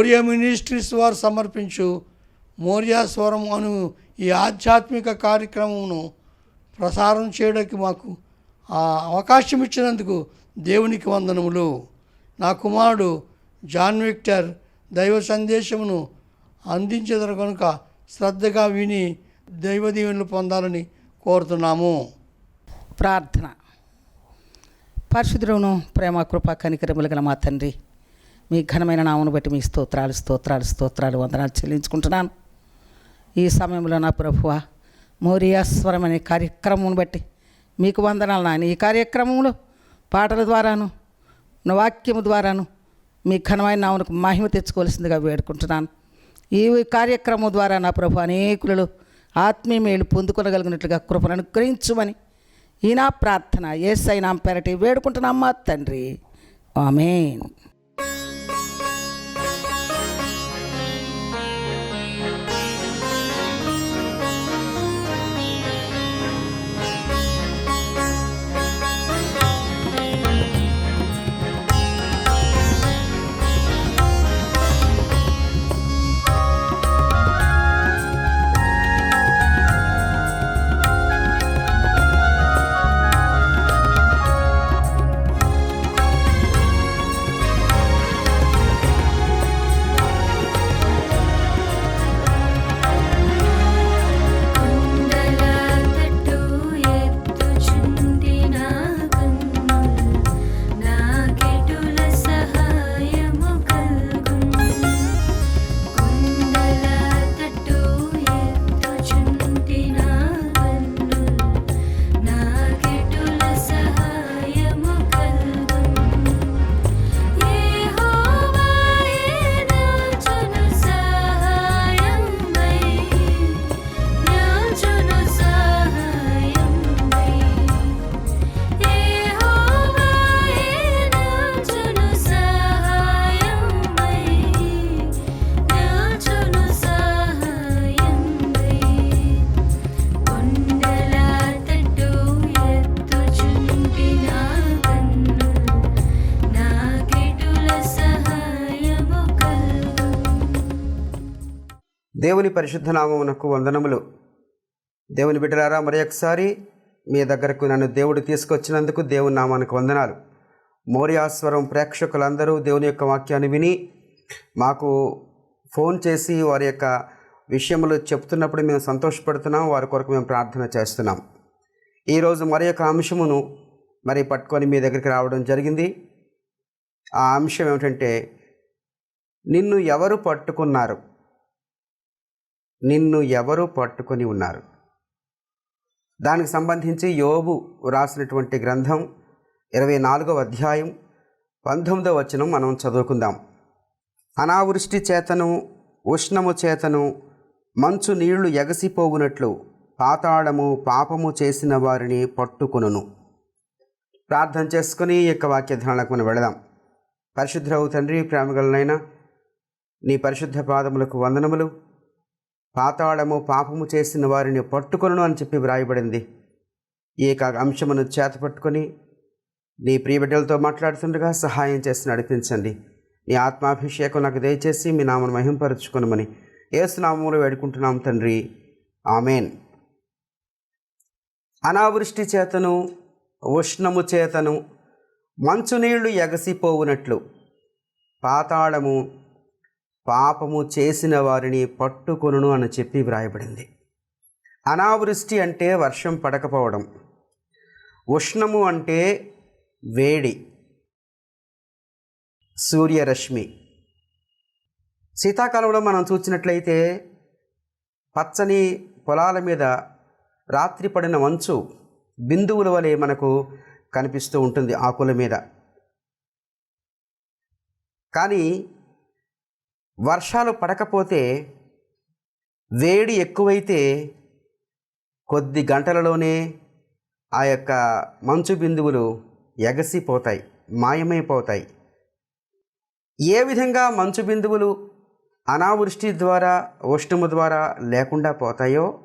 Morya ministries వారు సమర్పించు మోరియా స్వరం అను ఈ ఆధ్యాత్మిక కార్యక్రమమును ప్రసారం చేయడానికి మాకు ఆ అవకాశం ఇచ్చినందుకు దేవునికి వందనములు. నా కుమారుడు జాన్ విక్టర్ దైవ సందేశమును అందించదరు కనుక శ్రద్ధగా విని దైవ దీవెనలు పొందాలని కోరుతున్నాము. ప్రార్థన. పరిశుద్ధులను ప్రేమ కృప కనికరములు గల మా తండ్రి. మీ ఘనమైన నామను బట్టి మీ స్తోత్రాలు స్తోత్రాలు స్తోత్రాలు వందనాలు చెల్లించుకుంటున్నాను. ఈ సమయంలో నా ప్రభువ మౌర్యాస్వరం అనే కార్యక్రమం బట్టి మీకు వందనాలు నాయన. ఈ కార్యక్రమంలో పాటల ద్వారాను వాక్యము ద్వారాను మీ ఘనమైన నామనకు మహిమ తెచ్చుకోవాల్సిందిగా వేడుకుంటున్నాను. ఈ కార్యక్రమం ద్వారా నా ప్రభు అనేకులలో ఆత్మీయ మేలు పొందుకొనగలిగినట్లుగా కృపను అనుగ్రహించుమని ఈ నా ప్రార్థన. ఏసై నా పెరటి వేడుకుంటున్నామ్మా తండ్రి. ఆమెన్. దేవుని పరిశుద్ధ నామమునకు వందనములు. దేవుని బిడ్డలారా మరి ఒకసారి మీ దగ్గరకు నన్ను దేవుడు తీసుకొచ్చినందుకు దేవుని నామానికి వందనాలు. మౌర్యాస్వరం ప్రేక్షకులందరూ దేవుని యొక్క వాక్యాన్ని విని మాకు ఫోన్ చేసి వారి యొక్క విషయములు చెప్తున్నప్పుడు మేము సంతోషపడుతున్నాం వారి కొరకు మేము ప్రార్థన చేస్తున్నాం. ఈరోజు మరి యొక్క అంశమును మరి పట్టుకొని మీ దగ్గరికి రావడం జరిగింది. ఆ అంశం ఏమిటంటే నిన్ను ఎవరు పట్టుకున్నారు? నిన్ను ఎవరు పట్టుకొని ఉన్నారు. దానికి సంబంధించి యోబు రాసినటువంటి గ్రంథం ఇరవై నాలుగవ అధ్యాయం పంతొమ్మిదవ వచనం మనం చదువుకుందాం. అనావృష్టి చేతను ఉష్ణము చేతను మంచు నీళ్ళు ఎగసిపోవునట్లు పాతాళము పాపము చేసిన వారిని పట్టుకొనును. ప్రార్థన చేసుకుని ఈ యొక్క వాక్య మనం వెళదాం. పరిశుద్ధులవు తండ్రి ప్రేమగలనైనా నీ పరిశుద్ధ పాదములకు వందనములు. పాతాళము పాపము చేసిన వారిని పట్టుకొను అని చెప్పి వ్రాయబడింది. ఈ యొక్క అంశమును చేతపట్టుకొని నీ ప్రియబిడ్డలతో మాట్లాడుతుండగా సహాయం చేసి నడిపించండి. నీ ఆత్మాభిషేకం నాకు దయచేసి మీ నామను మహింపరచుకొనమని ఏసునామములు వేడుకుంటున్నాం తండ్రి. ఆమెన్. అనావృష్టి చేతను ఉష్ణము చేతను మంచునీళ్ళు ఎగసిపోవునట్లు పాతాళము పాపము చేసిన వారిని పట్టుకొనును అని చెప్పి వ్రాయబడింది. అనావృష్టి అంటే వర్షం పడకపోవడం. ఉష్ణము అంటే వేడి. సూర్యరశ్మి. శీతాకాలంలో మనం చూసినట్లయితే పచ్చని పొలాల మీద రాత్రి పడిన మంచు బిందువుల వలె మనకు కనిపిస్తూ ఉంటుంది ఆకుల మీద. కానీ వర్షాలు పడకపోతే వేడి ఎక్కువైతే కొద్ది గంటలలోనే ఆ యొక్క మంచు బిందువులు ఎగసిపోతాయి మాయమైపోతాయి. ఏ విధంగా మంచు బిందువులు అనావృష్టి ద్వారా ఉష్ణము ద్వారా లేకుండా పోతాయో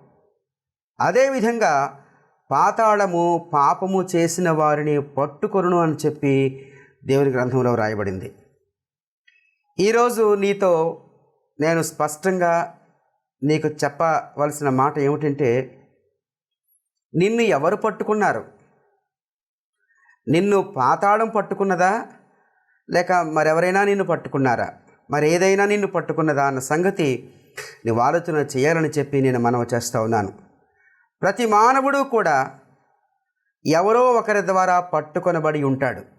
అదేవిధంగా పాతాళము పాపము చేసిన వారిని పట్టుకొను అని చెప్పి దేవుని గ్రంథంలో వ్రాయబడింది ఈరోజు నీతో నేను స్పష్టంగా నీకు చెప్పవలసిన మాట ఏమిటంటే నిన్ను ఎవరు పట్టుకున్నారు? నిన్ను పాతాళం పట్టుకున్నదా? లేక మరెవరైనా నిన్ను పట్టుకున్నారా? మరి ఏదైనా నిన్ను పట్టుకున్నదా అన్న సంగతి నువ్వు ఆలోచన చేయాలని చెప్పి నేను మనవి చేస్తూ ఉన్నాను. ప్రతి మానవుడు కూడా ఎవరో ఒకరి ద్వారా పట్టుకొనబడి ఉంటాడు.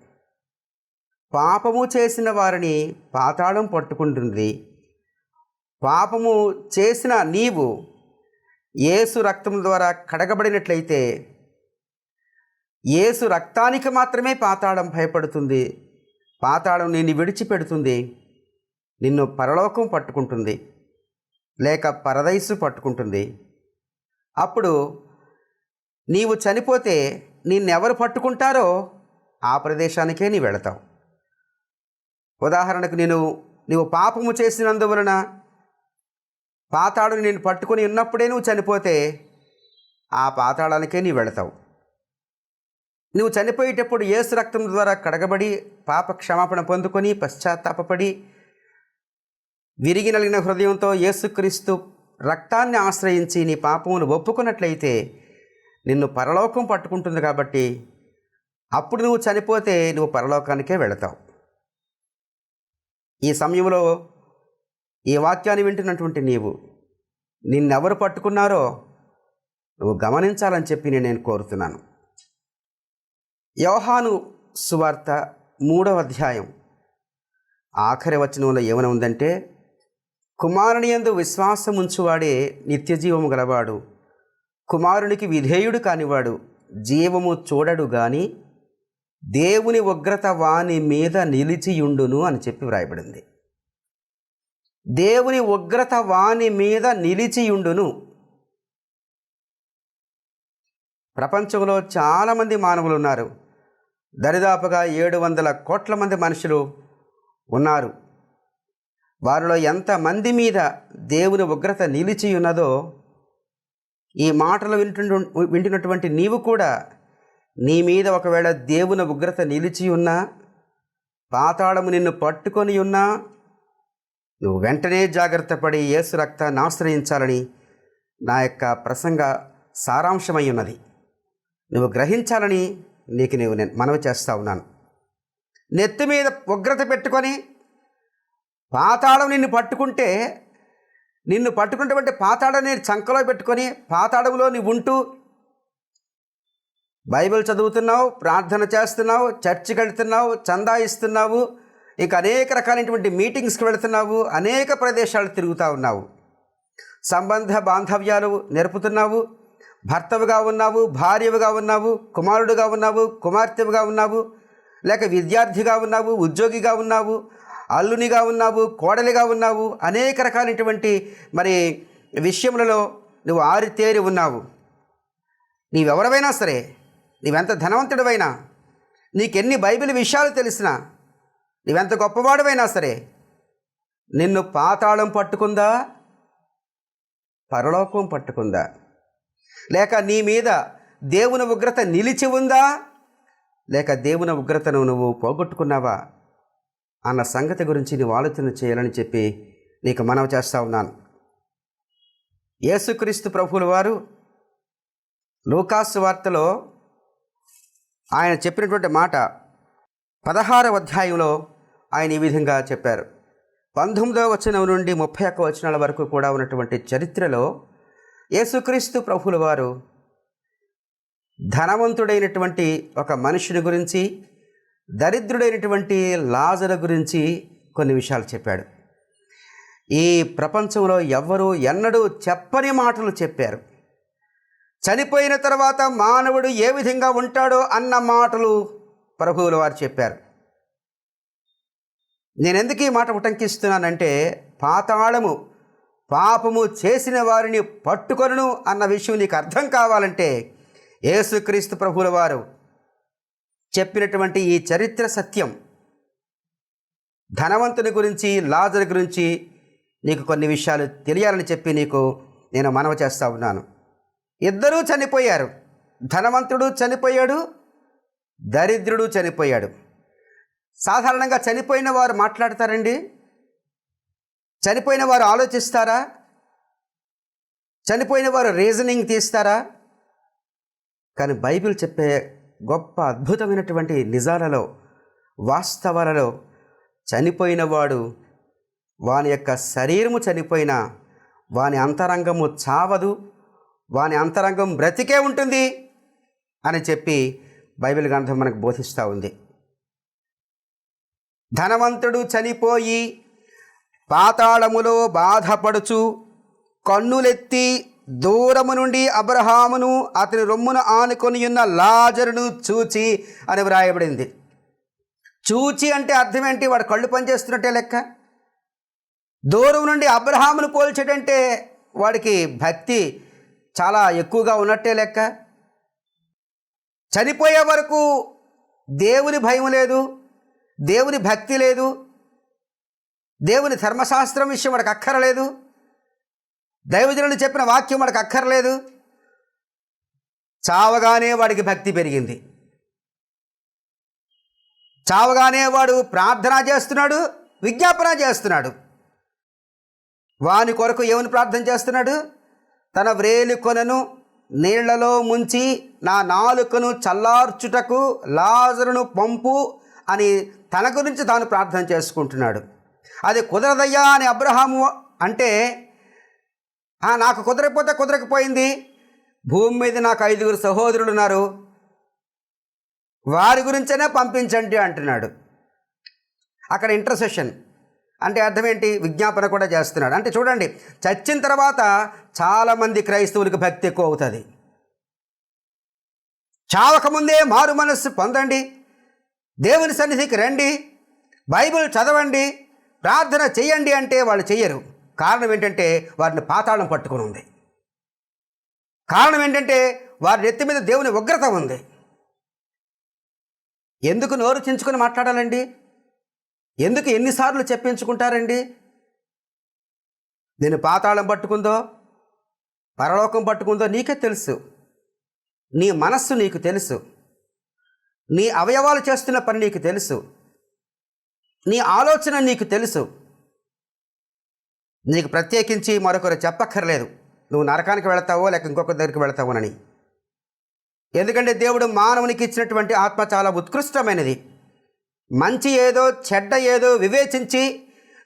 పాపము చేసిన వారిని పాతాళం పట్టుకుంటుంది. పాపము చేసిన నీవు ఏసు రక్తం ద్వారా కడగబడినట్లయితే ఏసు రక్తానికి మాత్రమే పాతాళం భయపడుతుంది. పాతాళం నిన్ను విడిచిపెడుతుంది. నిన్ను పరలోకం పట్టుకుంటుంది. లేక పరదైసు పట్టుకుంటుంది. అప్పుడు నీవు చనిపోతే నిన్నెవరు పట్టుకుంటారో ఆ ప్రదేశానికే నీ వెళతావు. ఉదాహరణకు నేను నీవు పాపము చేసినందువలన పాతాడుని నేను పట్టుకొని ఉన్నప్పుడే నువ్వు చనిపోతే ఆ పాతాళానికే నీ వెళతావు. నువ్వు చనిపోయేటప్పుడు యేసు రక్తం ద్వారా కడగబడి పాప క్షమాపణ పొందుకొని పశ్చాత్తాపడి విరిగి నలిగిన హృదయంతో యేసుక్రీస్తు రక్తాన్ని ఆశ్రయించి నీ పాపమును ఒప్పుకున్నట్లయితే నిన్ను పరలోకం పట్టుకుంటుంది కాబట్టి అప్పుడు నువ్వు చనిపోతే నువ్వు పరలోకానికే వెళతావు. ఈ సమయంలో ఈ వాక్యాన్ని వింటున్నటువంటి నీవు నిన్నెవరు పట్టుకున్నారో నువ్వు గమనించాలని చెప్పి నేను నేను కోరుతున్నాను. యోహాను సువార్త మూడవ అధ్యాయం ఆఖరి వచనంలో ఏమైనా ఉందంటే కుమారుని యందు విశ్వాసం ఉంచువాడే నిత్యజీవము గలవాడు కుమారునికి విధేయుడు కానివాడు జీవము చూడడు గాని దేవుని ఉగ్రత వాని మీద నిలిచియుండును అని చెప్పి వ్రాయబడింది. దేవుని ఉగ్రత వాని మీద నిలిచియుండును. ప్రపంచంలో చాలామంది మానవులు ఉన్నారు దరిదాపుగా ఏడు వందల కోట్ల మంది మనుషులు ఉన్నారు. వారిలో ఎంతమంది మీద దేవుని ఉగ్రత నిలిచి ఉన్నదో ఈ మాటలు వింటు వింటున్నటువంటి నీవు కూడా నీ మీద ఒకవేళ దేవుని ఉగ్రత నిలిచి ఉన్నా పాతాళము నిన్ను పట్టుకొని ఉన్నా నువ్వు వెంటనే జాగ్రత్త పడి యేసు రక్తాన్ని ఆశ్రయించాలని నా యొక్క ప్రసంగ సారాంశమై ఉన్నది. నువ్వు గ్రహించాలని నీకు నీవు నేను మనవి చేస్తా ఉన్నాను. నెత్తి మీద ఉగ్రత పెట్టుకొని పాతాళం నిన్ను పట్టుకుంటే నిన్ను పట్టుకుంటే పాతాళం నేను చంకలో పెట్టుకొని పాతాళంలో నీవు ఉంటూ బైబిల్ చదువుతున్నావు ప్రార్థన చేస్తున్నావు చర్చికి వెళ్తున్నావు చందా ఇస్తున్నావు ఇక అనేక రకాలైనటువంటి మీటింగ్స్కి వెళుతున్నావు అనేక ప్రదేశాలు తిరుగుతూ ఉన్నావు. సంబంధ బాంధవ్యాలు నేర్పుతున్నావు భర్తవుగా ఉన్నావు భార్యవుగా ఉన్నావు కుమారుడుగా ఉన్నావు కుమార్తెవుగా ఉన్నావు లేక విద్యార్థిగా ఉన్నావు ఉద్యోగిగా ఉన్నావు అల్లునిగా ఉన్నావు కోడలిగా ఉన్నావు అనేక రకాలైనటువంటి మరి విషయములలో నువ్వు ఆరితేరి ఉన్నావు. నీవెవరవైనా సరే నీవెంత ధనవంతుడివైనా నీకెన్ని బైబిల్ విషయాలు తెలిసినా నీవెంత గొప్పవాడివైనా సరే నిన్ను పాతాళం పట్టుకుందా? పరలోకం పట్టుకుందా? లేక నీ మీద దేవుని ఉగ్రత నిలిచి ఉందా? లేక దేవుని ఉగ్రతను నువ్వు పోగొట్టుకున్నావా? అన్న సంగతి గురించి నువ్వు ఆలోచన చేయాలని చెప్పి నీకు మనవి చేస్తా ఉన్నాను. యేసుక్రీస్తు ప్రభువుల వారు లూకాసు వార్తలో ఆయన చెప్పినటువంటి మాట పదహారవ అధ్యాయంలో ఆయన ఈ విధంగా చెప్పారు. పంతొమ్మిదవ వచనం నుండి ముప్పై ఒక్క వచనాల వరకు కూడా ఉన్నటువంటి చరిత్రలో యేసుక్రీస్తు ప్రభుల వారు ధనవంతుడైనటువంటి ఒక మనుషుని గురించి దరిద్రుడైనటువంటి లాజర గురించి కొన్ని విషయాలు చెప్పాడు. ఈ ప్రపంచంలో ఎవ్వరూ ఎన్నడూ చెప్పని మాటలు చెప్పారు. చనిపోయిన తర్వాత మానవుడు ఏ విధంగా ఉంటాడో అన్న మాటలు ప్రభువుల వారు చెప్పారు. నేను ఎందుకు ఈ మాట ఉటంకిస్తున్నానంటే పాతాళము పాపము చేసిన వారిని పట్టుకొను అన్న విషయం నీకు అర్థం కావాలంటే యేసుక్రీస్తు ప్రభువుల వారు చెప్పినటువంటి ఈ చరిత్ర సత్యం ధనవంతుని గురించి లాజర్ గురించి నీకు కొన్ని విషయాలు తెలియాలని చెప్పి నీకు నేను మనవ చేస్తా ఉన్నాను. ఇద్దరూ చనిపోయారు. ధనవంతుడు చనిపోయాడు దరిద్రుడు చనిపోయాడు. సాధారణంగా చనిపోయిన వారు మాట్లాడతారండి? చనిపోయిన వారు ఆలోచిస్తారా? చనిపోయిన వారు రీజనింగ్ తీస్తారా? కానీ బైబిల్ చెప్పే గొప్ప అద్భుతమైనటువంటి నిజాలలో వాస్తవాలలో చనిపోయిన వాడు వాని యొక్క శరీరము చనిపోయిన వాని అంతరంగము చావదు వాని అంతరంగం బ్రతికే ఉంటుంది అని చెప్పి బైబిల్ గ్రంథం మనకు బోధిస్తూ ఉంది. ధనవంతుడు చనిపోయి పాతాళములో బాధపడుచు కన్నులెత్తి దూరము నుండి అబ్రహామును అతని రొమ్మును ఆనుకొని ఉన్న లాజరును చూచి అని వ్రాయబడింది. చూచి అంటే అర్థం ఏంటి? వాడు కళ్ళు పనిచేస్తున్నట్టే లెక్క. దూరం నుండి అబ్రహామును పోల్చడంటే వాడికి భక్తి చాలా ఎక్కువగా ఉన్నట్టే లెక్క. చనిపోయే వరకు దేవుని భయం లేదు దేవుని భక్తి లేదు దేవుని ధర్మశాస్త్రం విషయం వాడికి అక్కరలేదు దైవజనుడు చెప్పిన వాక్యం వాడికి అక్కర్లేదు. చావగానే వాడికి భక్తి పెరిగింది. చావగానే వాడు ప్రార్థన చేస్తున్నాడు విజ్ఞాపన చేస్తున్నాడు. వాని కొరకు ఏమని ప్రార్థన చేస్తున్నాడు? తన వ్రేలి కొనను నీళ్ళలో ముంచి నా నాలుకను చల్లార్చుటకు లాజరును పంపు అని తన గురించి తాను ప్రార్థన చేసుకుంటున్నాడు. అది కుదరదయ్యా అని అబ్రహాము అంటే నాకు కుదరకపోతే కుదరకపోయింది. భూమి మీద నాకు ఐదుగురు సహోదరులు ఉన్నారు వారి గురించనే పంపించండి అంటున్నాడు. అక్కడ ఇంటర్సెషన్. అంటే అర్థం ఏంటి విజ్ఞాపన కూడా చేస్తున్నాడు. అంటే చూడండి చచ్చిన తర్వాత చాలామంది క్రైస్తవులకు భక్తి ఎక్కువ అవుతుంది చావకముందే మారు మనస్సు పొందండి. దేవుని సన్నిధికి రండి. బైబిల్ చదవండి. ప్రార్థన చెయ్యండి అంటే వాళ్ళు చెయ్యరు. కారణం ఏంటంటే వారిని పాతాళం పట్టుకుని ఉంది. కారణం ఏంటంటే వారి నెత్తి మీద దేవుని ఉగ్రత ఉంది. ఎందుకు నోరు చించుకొని మాట్లాడాలండి? ఎందుకు ఎన్నిసార్లు చెప్పించుకుంటారండి? నేను పాతాళం పట్టుకుందో పరలోకం పట్టుకుందో నీకే తెలుసు. నీ మనస్సు నీకు తెలుసు. నీ అవయవాలు చేస్తున్న పని నీకు తెలుసు. నీ ఆలోచన నీకు తెలుసు. నీకు ప్రత్యేకించి మరొకరు చెప్పక్కర్లేదు. నువ్వు నరకానికి వెళతావో లేక ఇంకొక దగ్గరికి వెళతావోనని. ఎందుకంటే దేవుడు మానవునికి ఇచ్చినటువంటి ఆత్మ చాలా ఉత్కృష్టమైనది. మంచి ఏదో చెడ్డ ఏదో వివేచించి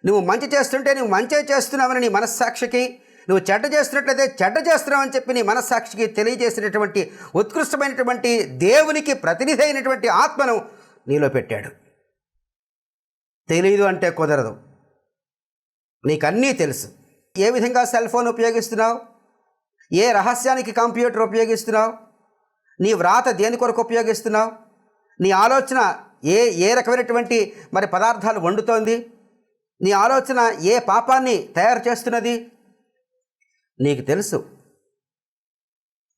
నువ్వు మంచి చేస్తుంటే నువ్వు మంచి చేస్తున్నావని నీ మనస్సాక్షికి నువ్వు చెడ్డ చేస్తున్నట్లయితే చెడ్డ చేస్తున్నావని చెప్పి నీ మనస్సాక్షికి తెలియజేసినటువంటి ఉత్కృష్టమైనటువంటి దేవునికి ప్రతినిధి అయినటువంటి ఆత్మను నీలో పెట్టాడు. తెలియదు అంటే కుదరదు. నీకన్నీ తెలుసు. ఏ విధంగా సెల్ ఫోన్ ఉపయోగిస్తున్నావు? ఏ రహస్యానికి కంప్యూటర్ ఉపయోగిస్తున్నావు? నీ వ్రాత దేని కొరకు ఉపయోగిస్తున్నావు? నీ ఆలోచన ఏ ఏ రకమైనటువంటి మరి పదార్థాలు వండుతోంది? నీ ఆలోచన ఏ పాపాన్ని తయారు చేస్తున్నది? నీకు తెలుసు.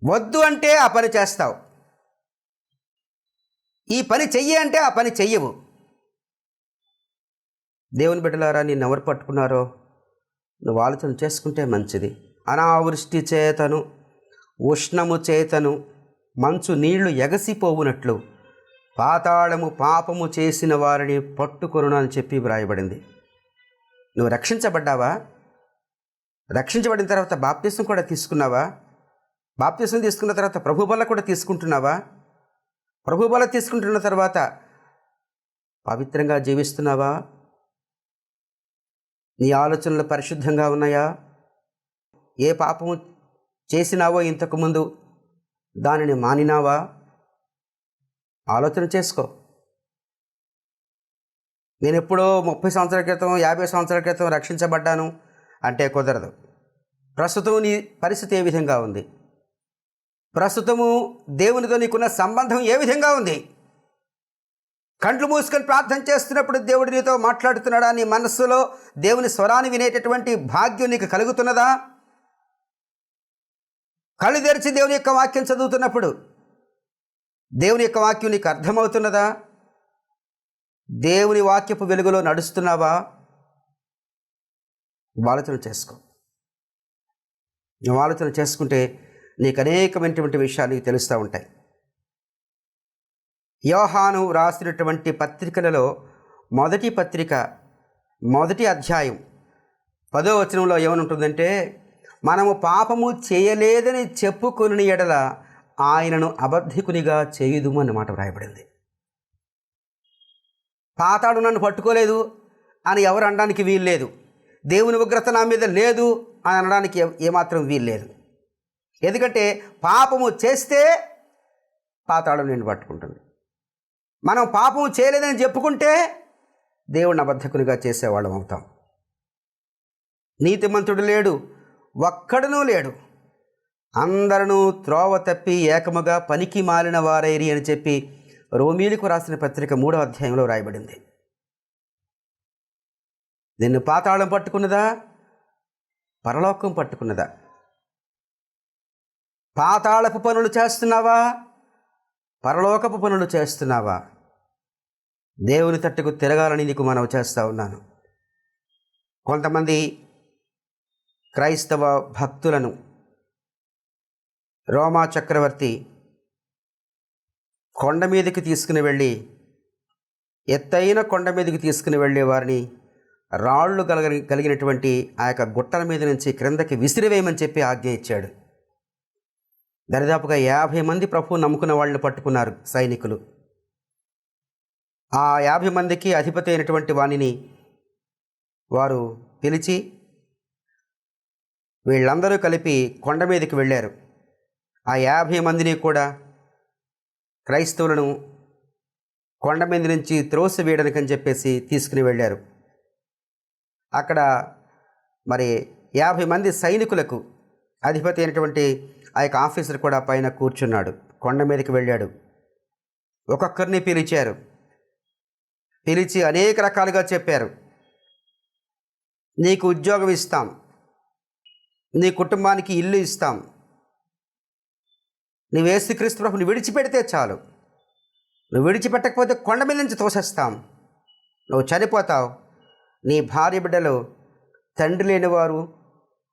వద్దు అంటే ఆ పని చేస్తావు. ఈ పని చెయ్యి అంటే ఆ పని చెయ్యవు. దేవుని బిడ్డలారా నిన్ను ఎవరు పట్టుకున్నారో నువ్వు ఆలోచన చేసుకుంటే మంచిది. అనావృష్టి చేతను ఉష్ణము చేతను మంచు నీళ్ళు ఎగసిపోవునట్లు పాతాళము పాపము చేసిన వారిని పట్టుకొను అని చెప్పి వ్రాయబడింది. నువ్వు రక్షించబడ్డావా? రక్షించబడిన తర్వాత బాప్తీసం కూడా తీసుకున్నావా? బాప్తీసం తీసుకున్న తర్వాత ప్రభు బల కూడా తీసుకుంటున్నావా? ప్రభు బల తీసుకుంటున్న తర్వాత పవిత్రంగా జీవిస్తున్నావా? నీ ఆలోచనలు పరిశుద్ధంగా ఉన్నాయా? ఏ పాపము చేసినావో ఇంతకుముందు దానిని మానినావా? ఆలోచన చేసుకో. నేను ఎప్పుడో ముప్పై సంవత్సరాల క్రితం యాభై సంవత్సరాల క్రితం రక్షించబడ్డాను అంటే కుదరదు. ప్రస్తుతం నీ పరిస్థితి ఏ విధంగా ఉంది? ప్రస్తుతము దేవునితో నీకున్న సంబంధం ఏ విధంగా ఉంది? కంట్లు మూసుకొని ప్రార్థన చేస్తున్నప్పుడు దేవుడు నీతో మాట్లాడుతున్నాడా? నీ మనస్సులో దేవుని స్వరాన్ని వినేటటువంటి భాగ్యం నీకు కలుగుతున్నదా? కళ్ళు తెరిచి దేవుని యొక్క వాక్యం చదువుతున్నప్పుడు దేవుని యొక్క వాక్యం నీకు అర్థమవుతున్నదా? దేవుని వాక్యపు వెలుగులో నడుస్తున్నావా? ఆలోచన చేసుకో. నువ్వు ఆలోచన చేసుకుంటే నీకు అనేకమైనటువంటి విషయాలు నీకు తెలుస్తూ ఉంటాయి. యోహాను రాసినటువంటి పత్రికలలో మొదటి పత్రిక మొదటి అధ్యాయం పదో వచనంలో ఏమనుంటుందంటే మనము పాపము చేయలేదని చెప్పుకొని ఎడల ఆయనను అబద్ధికునిగా చేయుదుము అన్నమాట వ్రాయబడింది. పాతాడు నన్ను పట్టుకోలేదు అని ఎవరు అనడానికి వీల్లేదు దేవుని ఉగ్రత నా మీద లేదు అని అనడానికి ఏమాత్రం వీల్లేదు ఎందుకంటే పాపము చేస్తే పాతాళం నేను పట్టుకుంటుంది. మనం పాపము చేయలేదని చెప్పుకుంటే దేవుని అబద్ధకునిగా చేసేవాళ్ళం అవుతాం. నీతిమంతుడు లేడు ఒక్కడనూ లేడు. అందరూ త్రోవ తప్పి ఏకముగా పనికి మాలిన వారైరి అని చెప్పి రోమీలకు రాసిన పత్రిక మూడో అధ్యాయంలో రాయబడింది. నిన్ను పాతాళం పట్టుకున్నదా? పరలోకం పట్టుకున్నదా? పాతాళపు పనులు చేస్తున్నావా? పరలోకపు పనులు చేస్తున్నావా? దేవుని తట్టుకు తిరగాలని నీకు మనవి చేస్తా ఉన్నాను. కొంతమంది క్రైస్తవ భక్తులను రోమా చక్రవర్తి కొండ మీదకి తీసుకుని వెళ్ళి ఎత్తైన కొండ మీదకి తీసుకుని వెళ్ళే వారిని రాళ్ళు కలగ కలిగినటువంటి ఆ యొక్క గుట్టల మీద నుంచి క్రిందకి విసిరివేయమని చెప్పి ఆజ్ఞ ఇచ్చాడు. దరిదాపుగా యాభై మంది ప్రభు నమ్ముకున్న వాళ్ళని పట్టుకున్నారు సైనికులు. ఆ యాభై మందికి అధిపతి అయినటువంటి వాణిని వారు పిలిచి వీళ్ళందరూ కలిపి కొండ మీదకి వెళ్ళారు. ఆ యాభై మందిని కూడా క్రైస్తవులను కొండ మీద నుంచి త్రోసి వేయడానికి అని చెప్పేసి తీసుకుని వెళ్ళారు. అక్కడ మరి యాభై మంది సైనికులకు అధిపతి అయినటువంటి ఆ యొక్క ఆఫీసర్ కూడా పైన కూర్చున్నాడు. కొండ మీదకి వెళ్ళాడు. ఒక్కొక్కరిని పిలిచారు. పిలిచి అనేక రకాలుగా చెప్పారు. నీకు ఉద్యోగం ఇస్తాం. నీ కుటుంబానికి ఇల్లు ఇస్తాం. నువ్వు యేసుక్రీస్తు ప్రభుని విడిచిపెడితే చాలు. నువ్వు విడిచిపెట్టకపోతే కొండ మీద నుంచి తోసేస్తాం. నువ్వు చనిపోతావు. నీ భార్య బిడ్డలు తండ్రి లేనివారు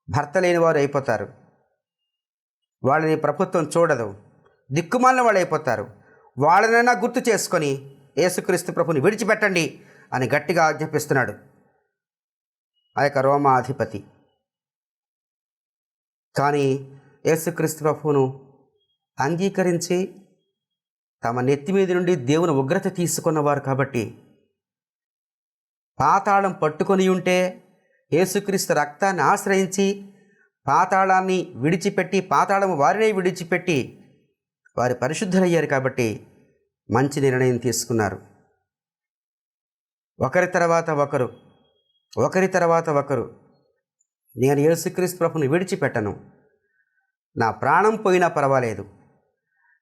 భర్త లేనివారు అయిపోతారు. వాళ్ళని ప్రభుత్వం చూడదు. దిక్కుమాలిన వాళ్ళు అయిపోతారు. వాళ్ళనైనా గుర్తు చేసుకొని యేసుక్రీస్తు ప్రభుని విడిచిపెట్టండి అని గట్టిగా ఆజ్ఞాపిస్తున్నాడు. ఆ యొక్క రోమాధిపతి. కానీ యేసుక్రీస్తు ప్రభువును అంగీకరించి తమ నెత్తి మీద నుండి దేవుని ఉగ్రత తీసుకున్నవారు కాబట్టి పాతాళం పట్టుకొని ఉంటే యేసుక్రీస్తు రక్తాన్ని ఆశ్రయించి పాతాళాన్ని విడిచిపెట్టి పాతాళం వారినే విడిచిపెట్టి వారి పరిశుద్ధులయ్యారు కాబట్టి మంచి నిర్ణయం తీసుకున్నారు. ఒకరి తర్వాత ఒకరు ఒకరి తర్వాత ఒకరు నేను యేసుక్రీస్తు ప్రభుని విడిచిపెట్టను నా ప్రాణం పోయినా పర్వాలేదు.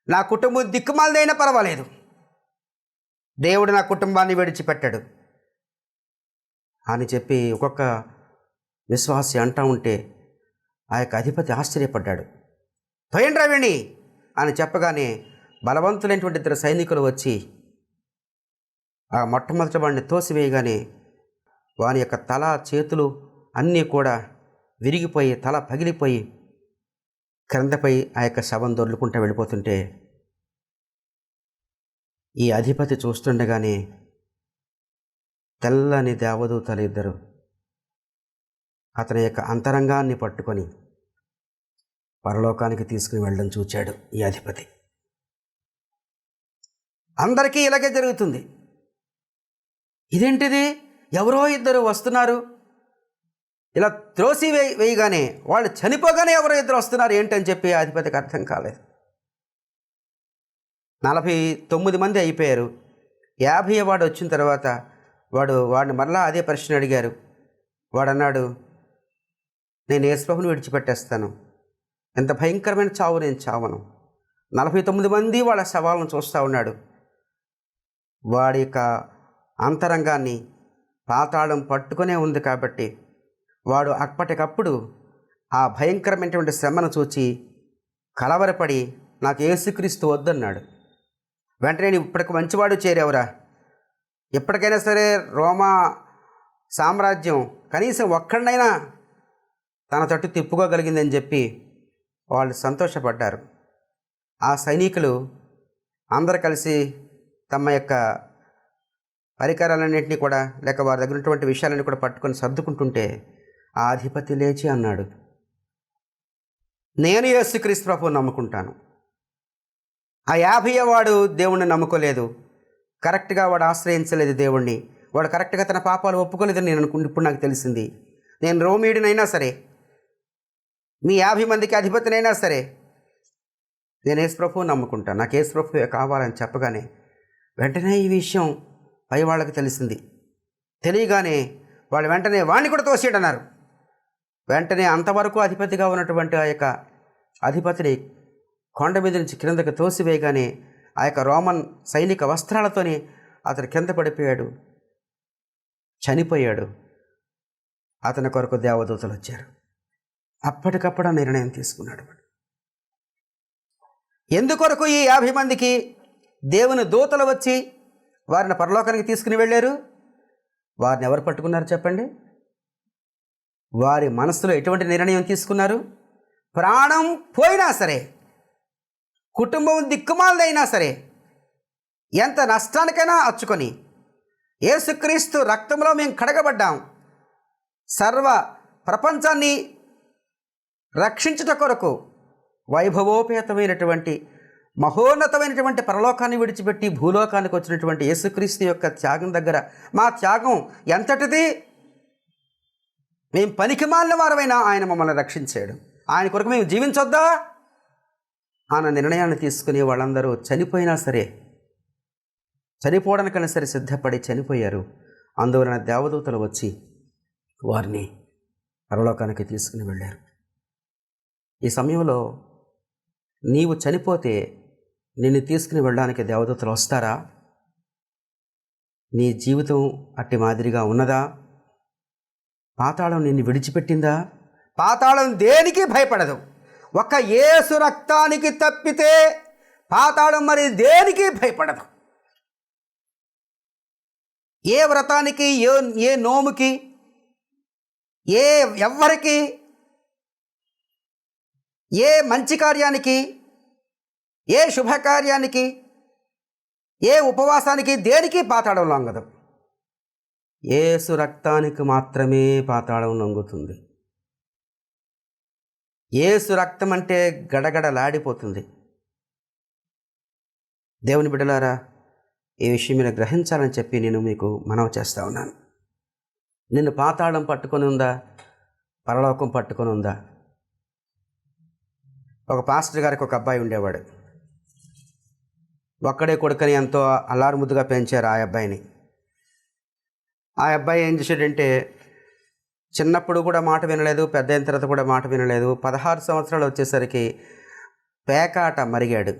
నా కుటుంబం దిక్కుమాలదైనా పర్వాలేదు. దేవుడు నా కుటుంబాన్ని విడిచిపెట్టాడు. అని చెప్పి ఒక్కొక్క విశ్వాసి అంటా ఉంటే ఆ యొక్క అధిపతి ఆశ్చర్యపడ్డాడు. తొయండి రవిణి! అని చెప్పగానే బలవంతులైనటువంటి ఇద్దరు సైనికులు వచ్చి ఆ మొట్టమొదటి వాడిని తోసివేయగానే వాని యొక్క తల చేతులు అన్నీ కూడా విరిగిపోయి తల పగిలిపోయి క్రిందపై ఆ యొక్క శవం దొర్లుకుంటూ వెళ్ళిపోతుంటే ఈ అధిపతి చూస్తుండగానే తెల్లని దేవదూతలు ఇద్దరు అతని యొక్క అంతరంగాన్ని పట్టుకొని పరలోకానికి తీసుకుని వెళ్ళడం చూచాడు ఈ అధిపతి. అందరికీ ఇలాగే జరుగుతుంది. ఇదేంటిది? ఎవరో ఇద్దరు వస్తున్నారు. ఇలా త్రోసి వేయి వేయగానే వాళ్ళు చనిపోగానే ఎవరో ఇద్దరు వస్తున్నారు ఏంటని చెప్పి అధిపతికి అర్థం కాలేదు. నలభై తొమ్మిది మంది అయిపోయారు. యాభై వాడు వచ్చిన తర్వాత వాడు వాడిని మరలా అదే ప్రశ్న అడిగారు. వాడన్నాడు నేను యేసుప్రభుని విడిచిపెట్టేస్తాను. ఎంత భయంకరమైన చావు నేను చావను. నలభై తొమ్మిది మంది వాళ్ళ సవాళ్ళను చూస్తూ ఉన్నాడు. వాడి యొక్క అంతరంగాన్ని పాతాళం పట్టుకునే ఉంది కాబట్టి వాడు అప్పటికప్పుడు ఆ భయంకరమైనటువంటి శ్రమను చూచి కలవరపడి నాకు ఏసుక్రీస్తు వద్దన్నాడు. వెంటనే నేను ఇప్పటికి మంచివాడు చేరావురా. ఎప్పటికైనా సరే రోమా సామ్రాజ్యం కనీసం ఒక్కడినైనా తన తట్టు తిప్పుకోగలిగిందని చెప్పి వాళ్ళు సంతోషపడ్డారు. ఆ సైనికులు అందరు కలిసి తమ యొక్క పరికరాలన్నింటినీ కూడా లేక వారి దగ్గర ఉన్నటువంటి విషయాలన్నీ కూడా పట్టుకొని సర్దుకుంటుంటే ఆధిపతి లేచి అన్నాడు. నేను యేసుక్రీస్తు ప్రభు నమ్ముకుంటాను. ఆ యాభై వాడు దేవుణ్ణి నమ్ముకోలేదు. కరెక్ట్గా వాడు ఆశ్రయించలేదు దేవుణ్ణి. వాడు కరెక్ట్గా తన పాపాలు ఒప్పుకోలేదని నేను అనుకుంటే ఇప్పుడు నాకు తెలిసింది. నేను రోమీడినైనా సరే మీ యాభై మందికి అధిపతినైనా సరే నేను యేసు నమ్ముకుంటాను నాకు యేసు కావాలని చెప్పగానే వెంటనే ఈ విషయం పై వాళ్ళకి తెలిసింది. తెలియగానే వాళ్ళు వెంటనే వాణ్ణి కూడా తోసేయడన్నారు. వెంటనే అంతవరకు అధిపతిగా ఉన్నటువంటి ఆ యొక్క అధిపతిని కొండ మీద నుంచి క్రిందకు తోసివేయగానే ఆ యొక్క రోమన్ సైనిక వస్త్రాలతోని అతను కింద పడిపోయాడు. చనిపోయాడు. అతని కొరకు దేవదూతలు వచ్చారు. అప్పటికప్పుడు ఆ నిర్ణయం తీసుకున్నాడు ఎందుకొరకు ఈ యాభై మందికి దేవుని దూతలు వచ్చి వారిని పరలోకానికి తీసుకుని వెళ్ళారు? వారిని ఎవరు పట్టుకున్నారు చెప్పండి? వారి మనసులో ఎటువంటి నిర్ణయం తీసుకున్నారు? ప్రాణం పోయినా సరే కుటుంబం దిక్కుమాలదైనా సరే ఎంత నష్టానికైనా అచ్చుకొని ఏసుక్రీస్తు రక్తంలో మేము కడగబడ్డాం. సర్వ ప్రపంచాన్ని రక్షించుట కొరకు వైభవోపేతమైనటువంటి మహోన్నతమైనటువంటి పరలోకాన్ని విడిచిపెట్టి భూలోకానికి వచ్చినటువంటి యేసుక్రీస్తు యొక్క త్యాగం దగ్గర మా త్యాగం ఎంతటిది? మేము పనికిమాలిన వారమైనా ఆయన మమ్మల్ని రక్షించాడు. ఆయన కొరకు మేము జీవించొద్దా? ఆయన నిర్ణయాన్ని తీసుకుని వాళ్ళందరూ చనిపోయినా సరే చనిపోవడానికైనా సరే సిద్ధపడి చనిపోయారు. అందువలన దేవదూతలు వచ్చి వారిని పరలోకానికి తీసుకుని వెళ్ళారు. ఈ సమయంలో నీవు చనిపోతే నిన్ను తీసుకుని వెళ్ళడానికి దేవదూతలు వస్తారా? నీ జీవితం అట్టి మాదిరిగా ఉన్నదా? పాతాళం నిన్ను విడిచిపెట్టిందా? పాతాళం దేనికి భయపడదు? ఒక ఏసు రక్తానికి తప్పితే పాతాళం మరి దేనికి భయపడదు? ఏ వ్రతానికి ఏ ఏ నోముకి ఏ ఎవ్వరికి ఏ మంచి కార్యానికి ఏ శుభకార్యానికి ఏ ఉపవాసానికి దేనికి పాతాళం లొంగదు? ఏసు రక్తానికి మాత్రమే పాతాళం లొంగుతుంది ఏసు రక్తం అంటే గడగడలాడిపోతుంది. దేవుని బిడ్డలారా ఈ విషయం మీరు గ్రహించాలని చెప్పి నేను మీకు మనవి చేస్తా ఉన్నాను. నిన్ను పాతాళం పట్టుకొని ఉందా? పరలోకం పట్టుకొని ఉందా? ఒక పాస్టర్ గారికి ఒక అబ్బాయి ఉండేవాడు. ఒక్కడే కొడుకని ఎంతో అల్లారు ముద్దుగా పెంచారు ఆ అబ్బాయిని. ఆ అబ్బాయి ఏం చేశాడంటే చిన్నప్పుడు కూడా మాట వినలేదు పెద్ద అయిన తర్వాత కూడా మాట వినలేదు. పదహారు సంవత్సరాలు వచ్చేసరికి పేకాట మరిగాడు.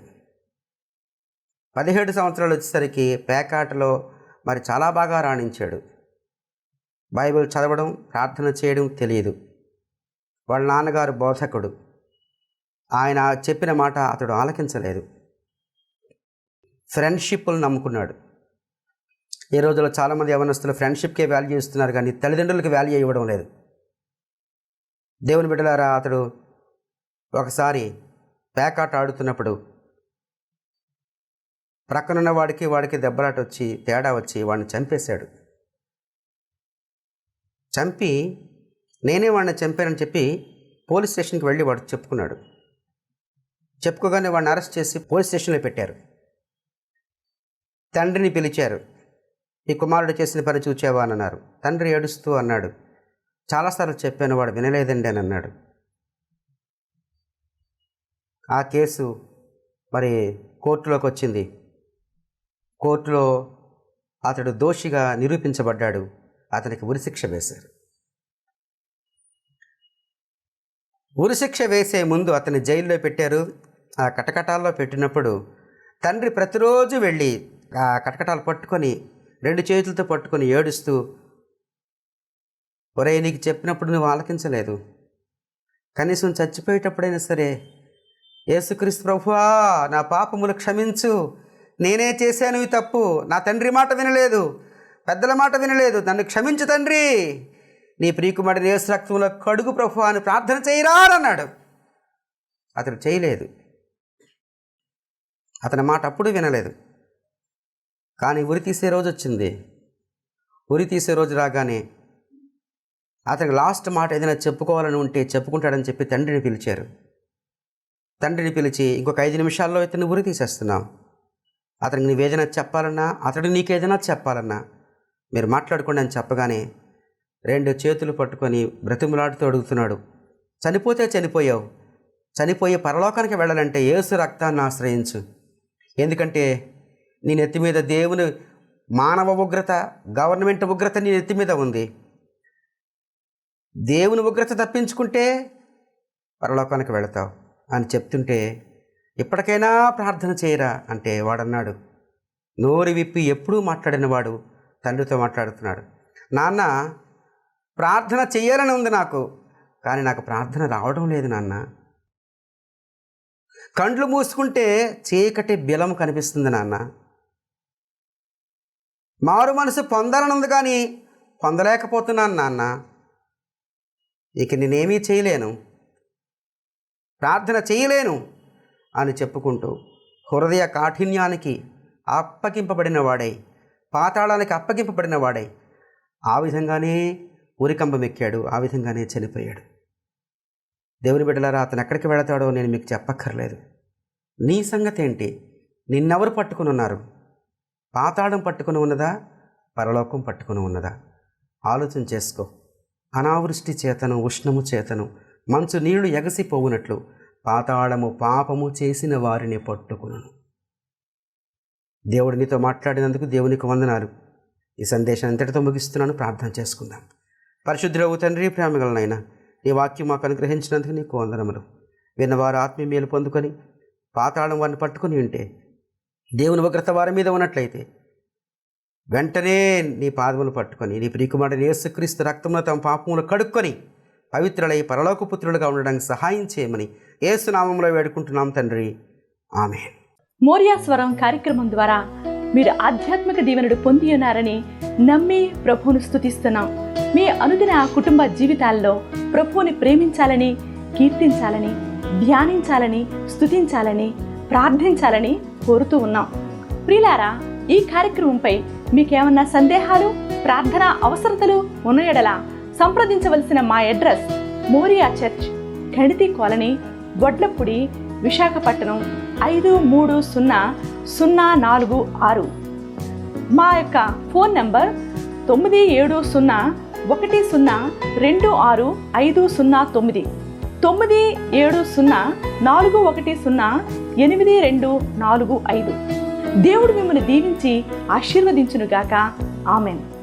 పదిహేడు సంవత్సరాలు వచ్చేసరికి పేకాటలో మరి చాలా బాగా రాణించాడు. బైబిల్ చదవడం ప్రార్థన చేయడం తెలియదు. వాళ్ళ నాన్నగారు బోధకుడు. ఆయన చెప్పిన మాట అతడు ఆలకించలేదు. ఫ్రెండ్షిప్లు నమ్ముకున్నాడు. ఈ రోజుల్లో చాలామంది యవనస్తులు ఫ్రెండ్షిప్కే వాల్యూ ఇస్తున్నారు కానీ తల్లిదండ్రులకు వాల్యూ ఇవ్వడం లేదు. దేవుని బిడ్డలారా అతడు ఒకసారి పేకాట ఆడుతున్నప్పుడు ప్రక్కనున్న వాడికి వాడికి దెబ్బలాట వచ్చి తేడా వచ్చి వాడిని చంపేశాడు. చంపి నేనే వాడిని చంపానని చెప్పి పోలీస్ స్టేషన్కి వెళ్ళి వాడు చెప్పుకున్నాడు. చెప్పుకోగానే వాడిని అరెస్ట్ చేసి పోలీస్ స్టేషన్లో పెట్టారు. తండ్రిని పిలిచారు. ఈ కుమారుడు చేసిన పని చూచావా అని అన్నారు. తండ్రి ఏడుస్తూ అన్నాడు చాలాసార్లు చెప్పాను వాడు వినలేదండి అని అన్నాడు. ఆ కేసు మరి కోర్టులోకి వచ్చింది. కోర్టులో అతడు దోషిగా నిరూపించబడ్డాడు. అతనికి ఉరిశిక్ష వేశారు. ఉరిశిక్ష వేసే ముందు అతన్ని జైల్లో పెట్టారు. ఆ కటకటాల్లో పెట్టినప్పుడు తండ్రి ప్రతిరోజు వెళ్ళి ఆ కటకటాలు పట్టుకొని రెండు చేతులతో పట్టుకొని ఏడుస్తూ ఒరే నీకు చెప్పినప్పుడు నువ్వు ఆలకించలేదు. కనీసం చచ్చిపోయేటప్పుడైనా సరే యేసుక్రీస్తు ప్రభువా నా పాపములు క్షమించు. నేనే చేశాను ఈ తప్పు. నా తండ్రి మాట వినలేదు. పెద్దల మాట వినలేదు. నన్ను క్షమించు తండ్రి. నీ ప్రియకుమారి యేసు రక్తంలో కడుగు ప్రభు అని ప్రార్థన చేయరా అతను అన్నాడు చేయలేదు. అతని మాట అప్పుడు వినలేదు. కానీ ఉరి తీసే రోజు వచ్చింది. ఉరి తీసే రోజు రాగానే అతనికి లాస్ట్ మాట ఏదైనా చెప్పుకోవాలని ఉంటే చెప్పుకుంటాడని చెప్పి తండ్రిని పిలిచారు. తండ్రిని పిలిచి ఇంకొక ఐదు నిమిషాల్లో ఇతన్ని ఉరి తీసేస్తున్నాం. అతనికి నీవేదైనా చెప్పాలన్నా అతడు నీకేదైనా చెప్పాలన్నా మీరు మాట్లాడుకోండి అని చెప్పగానే రెండు చేతులు పట్టుకొని బ్రతిమలాడుతూ అడుగుతున్నాడు. చనిపోతే చనిపోయావు. చనిపోయి పరలోకానికి వెళ్ళాలంటే ఏసు రక్తాన్ని ఆశ్రయించు. ఎందుకంటే నీ నెత్తి మీద దేవుని మానవ ఉగ్రత గవర్నమెంట్ ఉగ్రత నీ నెత్తి మీద ఉంది. దేవుని ఉగ్రత తప్పించుకుంటే పరలోకానికి వెళతావు అని చెప్తుంటే ఇప్పటికైనా ప్రార్థన చేయరా అంటే వాడన్నాడు. నోరు విప్పి ఎప్పుడూ మాట్లాడిన వాడు తండ్రితో మాట్లాడుతున్నాడు. నాన్న ప్రార్థన చేయాలని ఉంది నాకు కానీ నాకు ప్రార్థన రావడం లేదు నాన్న. కండ్లు మూసుకుంటే చీకటి బిలం కనిపిస్తుంది నాన్న. మారు మనసు పొందాలనుంది కానీ పొందలేకపోతున్నాను నాన్న. ఇక నేనేమీ చేయలేను. ప్రార్థన చేయలేను అని చెప్పుకుంటూ హృదయ కాఠిన్యానికి అప్పగింపబడిన వాడై పాతాళానికి అప్పగింపబడిన వాడై ఆ విధంగానే ఉరికంబమెక్కాడు ఆ విధంగానే చనిపోయాడు. దేవుని బిడ్డలారా అతను ఎక్కడికి వెళతాడో నేను మీకు చెప్పక్కర్లేదు. నీ సంగతి ఏంటి నిన్నెవరు పట్టుకుని ఉన్నారు పాతాళం పట్టుకుని ఉన్నదా? పరలోకం పట్టుకుని ఉన్నదా? ఆలోచన చేసుకో. అనావృష్టి చేతను ఉష్ణము చేతను మంచు నీళ్ళు ఎగసిపోవునట్లు పాతాళము పాపము చేసిన వారిని పట్టుకును. దేవుడు నీతో మాట్లాడినందుకు దేవునికి వందనాలు. ఈ సందేశం అంతటితో ముగిస్తున్నాను. ప్రార్థన చేసుకుందాం. పరిశుద్ధులవు తండ్రి ప్రేమగలనైనా నీ వాక్యం మాకు అనుగ్రహించినందుకు నీకు వందనములు. విన్నవారు ఆత్మీయ మేలు పొందుకొని పాతాళం వారిని పట్టుకుని ఉంటే దేవుని ఉగ్రత వారి మీద ఉన్నట్లయితే వెంటనే నీ పాదములు పట్టుకొని నీ ప్రియకుమారుడు యేసుక్రీస్తు రక్తంలో తమ పాపములు కడుక్కొని పవిత్రులై పరలోకపుత్రులుగా ఉండడానికి సహాయం చేయమని ఏసునామంలో వేడుకుంటున్నాం తండ్రి. ఆమె మోర్యాస్వరం కార్యక్రమం ద్వారా మీరు ఆధ్యాత్మిక దీవెనుడు పొంది ఉన్నారని నమ్మి ప్రభువును స్థుతిస్తున్నాం మీ అనుదిన కుటుంబ జీవితాల్లో ప్రభువుని ప్రేమించాలని కీర్తించాలని ధ్యానించాలని స్థుతించాలని ప్రార్థించాలని కోరుతూ ఉన్నాం. ప్రియులారా ఈ కార్యక్రమంపై మీకేమన్నా సందేహాలు ప్రార్థన అవసరతలు ఉన్న సంప్రదించవలసిన మా address Moriah church Ganiti colony Vadlapudi Visakhapatnam ఐదు మూడు సున్నా సున్నా నాలుగు ఆరు. మా యొక్క ఫోన్ నంబర్ తొమ్మిది ఏడు సున్నా ఒకటి సున్నా రెండు ఆరు ఐదు సున్నా తొమ్మిది. తొమ్మిది ఏడు సున్నా నాలుగు ఒకటి సున్నా ఎనిమిది రెండు నాలుగు ఐదు దేవుడు మిమ్మల్ని దీవించి ఆశీర్వదించునుగాక. ఆమెను.